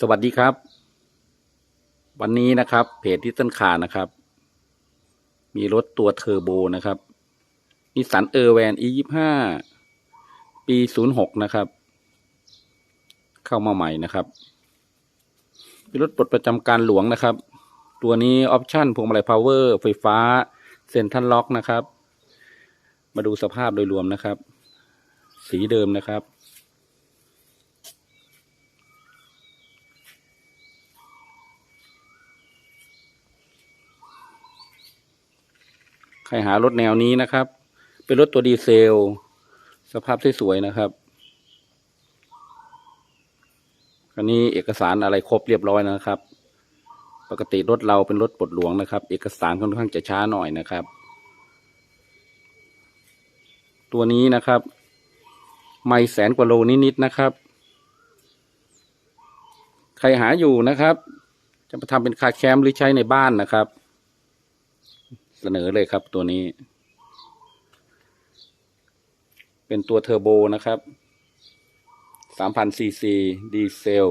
สวัสดีครับ วันนี้นะครับเพจที่ต้นขานะครับ มีรถตัวเทอร์โบนะครับนิสันเออร์แวนอียี่ห้าปีศูนย์หกนะครับ เข้ามาใหม่นะครับเป็นรถปลดประจำการหลวงนะครับ ตัวนี้ออปชั่นพวงมาลัยพาวเวอร์ไฟฟ้าเซ็นทรัลล็อกนะครับ มาดูสภาพโดยรวมนะครับ สีเดิมนะครับ ใครหารถแนวนี้นะครับ เป็นรถตัวดีเซล สภาพสวยๆนะครับคันนี้เอกสารอะไรครบเรียบร้อยนะครับ ปกติรถเราเป็นรถปลดหลวงนะครับ เอกสารค่อนข้างจะช้าหน่อยนะครับ ตัวนี้นะครับ ไม่แสนกว่าโลนิดๆนะครับ ใครหาอยู่นะครับ จะมาทำเป็นคาแคมหรือใช้ในบ้านนะครับ เสนอเลยครับตัวนี้ เป็นตัวเทอร์โบนะครับ3,000ซีซีดีเซล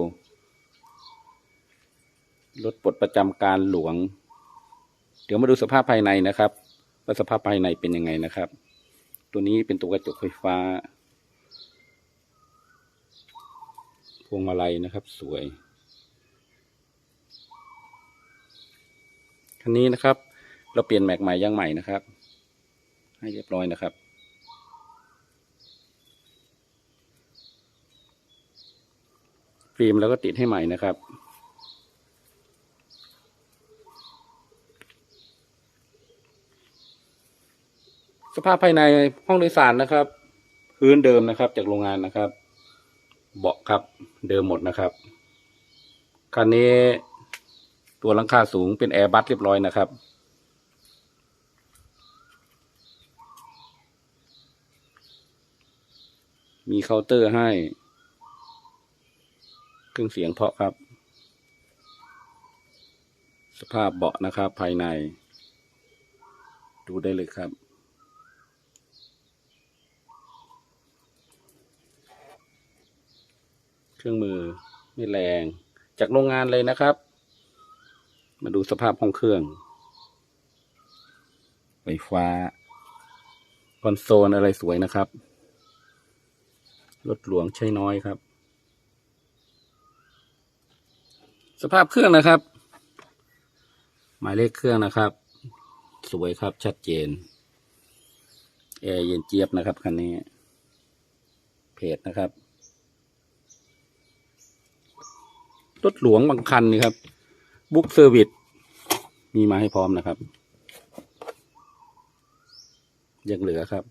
รถปลดประจำการหลวง เดี๋ยวมาดูสภาพภายในนะครับ ว่าสภาพภายในเป็นยังไงนะครับ ตัวนี้เป็นตัวกระจกไฟฟ้า พวงมาลัยนะครับสวย คันนี้นะครับ เราเปลี่ยนแม็กใหม่ย่างใหม่นะครับ ให้เรียบร้อยนะครับ ฟิล์มแล้วก็ติดให้ใหม่นะครับสภาพภายในห้องโดยสารนะครับ พื้นเดิมนะครับจากโรงงานนะครับ เบาะครับเดิมหมดนะครับคันนี้ตัวหลังคาสูงเป็นแอร์บัสเรียบร้อยนะครับ มีเคาน์เตอร์ให้ เครื่องเสียงเพาะครับ สภาพเบาะนะครับ ภายใน ดูได้เลยครับ เครื่องมือไม่แรง จากโรงงานเลยนะครับ มาดูสภาพห้องเครื่อง ไฟฟ้าคอนโซลอะไรสวยนะครับ รถหลวงใช้น้อยครับ สภาพเครื่องนะครับ หมายเลขเครื่องนะครับ สวยครับชัดเจนแอร์เย็นเจี๊ยบนะครับคันนี้ เพจนะครับ รถหลวงบางคันนี่ครับบุ๊กเซอร์วิสมีมาให้พร้อมนะครับ ยังเหลือครับ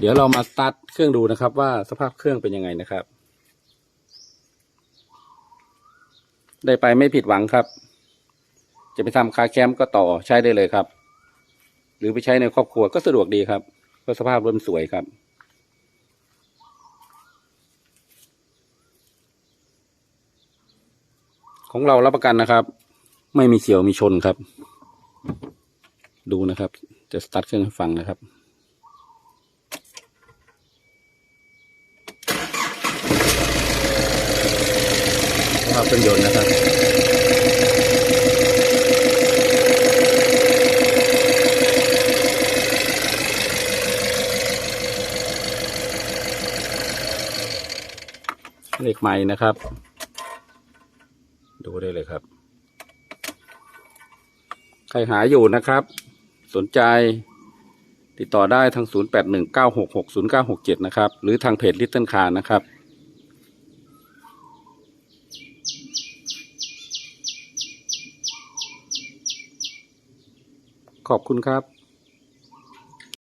เดี๋ยวเรามาสตาร์ทเครื่องดูนะครับ ว่าสภาพเครื่องเป็นยังไงนะครับ ได้ไปไม่ผิดหวังครับ จะไปทำคาแคมก็ต่อใช้ได้เลยครับ หรือไปใช้ในครอบครัวก็สะดวกดีครับเพราะสภาพเรถมันสวยครับของเรารับประกันนะครับ ไม่มีเฉียวมีชนครับ ดูนะครับ จะสตาร์ทเครื่องให้ฟังนะครับ ภาพเครื่องยนต์นะครับเลขไม้นะครับ ดูได้เลยครับ ใครหาอยู่นะครับ สนใจติดต่อได้ทาง 0819660967 นะครับ หรือทางเพจ Little Car นะครับ ขอบคุณครับ